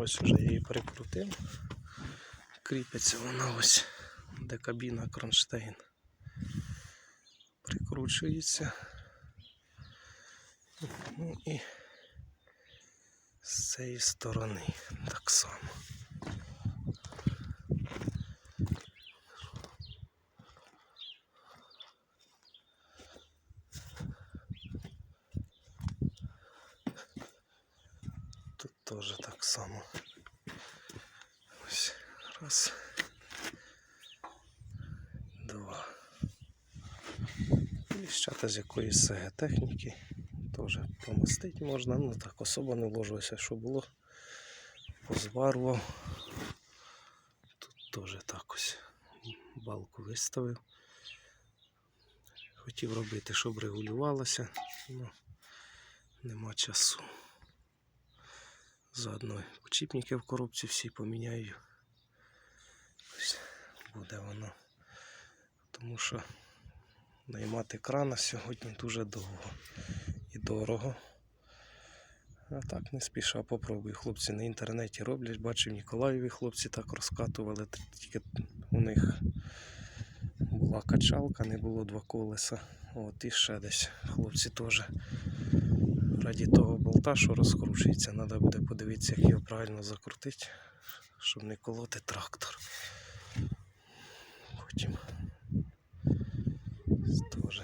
ось вже її прикрутив. Кріпиться вона ось, де кабіна кронштейн. Прикручується. Ну і з цієї сторони так само. Тут теж так само. Раз. Два. Ліщата з якоїсь СГ техніки. Теж помастити можна. Ну так особо не вложилося, що було. Позварував. Тут теж так ось балку виставив. Хотів робити, щоб регулювалося, але нема часу. Заодно почіпники в коробці всі поміняю. Ось буде воно. Тому що наймати крана сьогодні дуже довго і дорого. А так не спіша попробую. Хлопці на інтернеті роблять. Бачив Ніколаєві хлопці так розкатували, тільки у них була качалка, не було два колеса. От і ще десь хлопці теж раді того болта, що розкручується, треба буде подивитися, як його правильно закрутити, щоб не колоти трактор. Потім теж